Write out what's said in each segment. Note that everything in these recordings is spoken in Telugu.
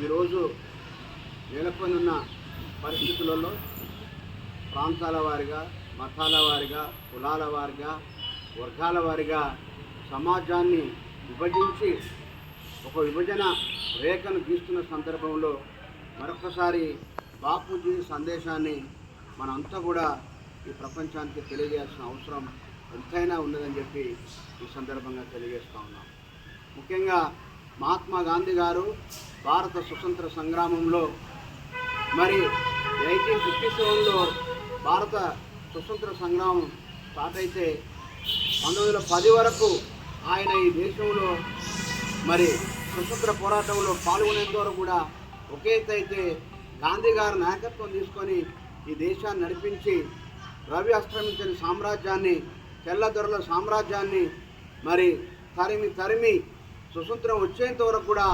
ఈరోజు నెలకొని ఉన్న పరిస్థితులలో ప్రాంతాల వారిగా మతాల వారిగా కులాల వారిగా వర్గాల వారిగా సమాజాన్ని విభజించి ఒక విభజన రేఖను గీస్తున్న సందర్భంలో మరొకసారి బాపూజీ సందేశాన్ని మనంతా కూడా ఈ ప్రపంచానికి తెలియజేయాల్సిన అవసరం ఎంతైనా ఉన్నదని చెప్పి ఈ సందర్భంగా తెలియజేస్తూ ఉన్నాం. ముఖ్యంగా మహాత్మా గాంధీ గారు భారత స్వతంత్ర సంగ్రామంలో మరి ఎయిటీన్ ఫిఫ్టీ సెవెన్లో భారత స్వతంత్ర సంగ్రామం స్టార్ట్ అయితే పంతొమ్మిది వందల పది వరకు ఆయన ఈ దేశంలో మరి స్వతంత్ర పోరాటంలో పాల్గొనేంత వరకు కూడా ఒకే అయితే గాంధీ గారి నాయకత్వం తీసుకొని ఈ దేశాన్ని నడిపించి రవి అస్తమించిన సామ్రాజ్యాన్ని తెల్లదొరల సామ్రాజ్యాన్ని మరి తరిమి తరిమి స్వతంత్రం వచ్చేంత వరకు కూడా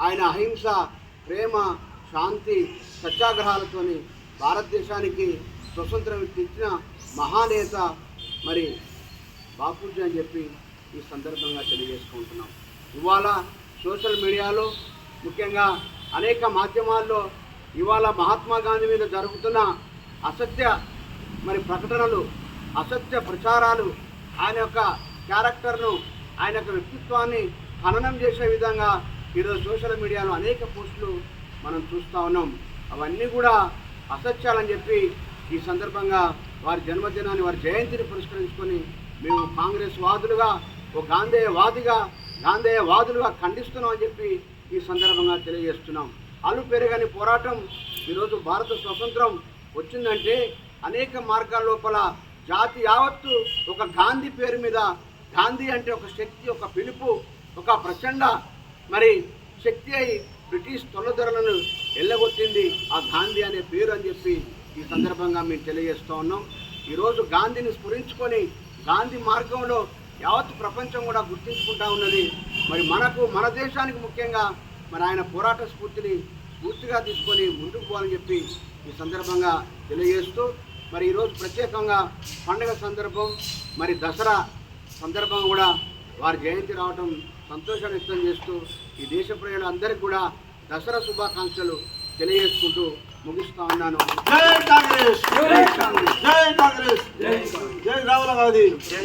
ఆయన అహింస ప్రేమ శాంతి సత్యాగ్రహాలతోని భారతదేశానికి స్వతంత్రం ఇచ్చిన మహానేత మరి బాపూజీ అని చెప్పి ఈ సందర్భంగా తెలియజేసుకుంటున్నాం. ఇవాళ సోషల్ మీడియాలో ముఖ్యంగా అనేక మాధ్యమాల్లో ఇవాళ మహాత్మా గాంధీ మీద జరుగుతున్న అసత్య మరి ప్రకటనలు అసత్య ప్రచారాలు ఆయన యొక్క క్యారెక్టర్ను ఆయన యొక్క వ్యక్తిత్వాన్ని హననం చేసే విధంగా ఈరోజు సోషల్ మీడియాలో అనేక పోస్టులు మనం చూస్తూ ఉన్నాం. అవన్నీ కూడా అసత్యాలని చెప్పి ఈ సందర్భంగా వారి జన్మదినాన్ని వారి జయంతిని పురస్కరించుకొని మేము కాంగ్రెస్ వాదులుగా ఓ గాంధేయవాదిగా గాంధేయవాదులుగా ఖండిస్తున్నామని చెప్పి ఈ సందర్భంగా తెలియజేస్తున్నాం. అలు పెరగని పోరాటం ఈరోజు భారత స్వతంత్రం వచ్చిందంటే అనేక మార్గాల లోపల జాతి యావత్తు ఒక గాంధీ పేరు మీద గాంధీ అంటే ఒక శక్తి ఒక పిలుపు ఒక ప్రచండ మరి శక్తి అయి బ్రిటిష్ తొలదొరలను వెళ్ళగొట్టింది ఆ గాంధీ అనే పేరు అని చెప్పి ఈ సందర్భంగా మేము తెలియజేస్తూ ఉన్నాం. ఈరోజు గాంధీని స్ఫురించుకొని గాంధీ మార్గంలో యావత్ ప్రపంచం కూడా గుర్తించుకుంటా ఉన్నది. మరి మనకు మన దేశానికి ముఖ్యంగా మరి ఆయన పోరాట స్ఫూర్తిని పూర్తిగా తీసుకొని ముందుకు పోవాలని చెప్పి ఈ సందర్భంగా తెలియజేస్తూ మరి ఈరోజు ప్రత్యేకంగా పండుగ సందర్భం మరి దసరా సందర్భం కూడా వారి జయంతి రావడం సంతోషాన్ని వ్యక్తం చేస్తూ ఈ దేశ ప్రజలందరికీ కూడా దసరా శుభాకాంక్షలు తెలియజేసుకుంటూ ముగిస్తా ఉన్నాను. జై కాంగ్రెస్! జై కాంగ్రెస్! జై కాంగ్రెస్! జై రాహుల్ గాంధీ! జై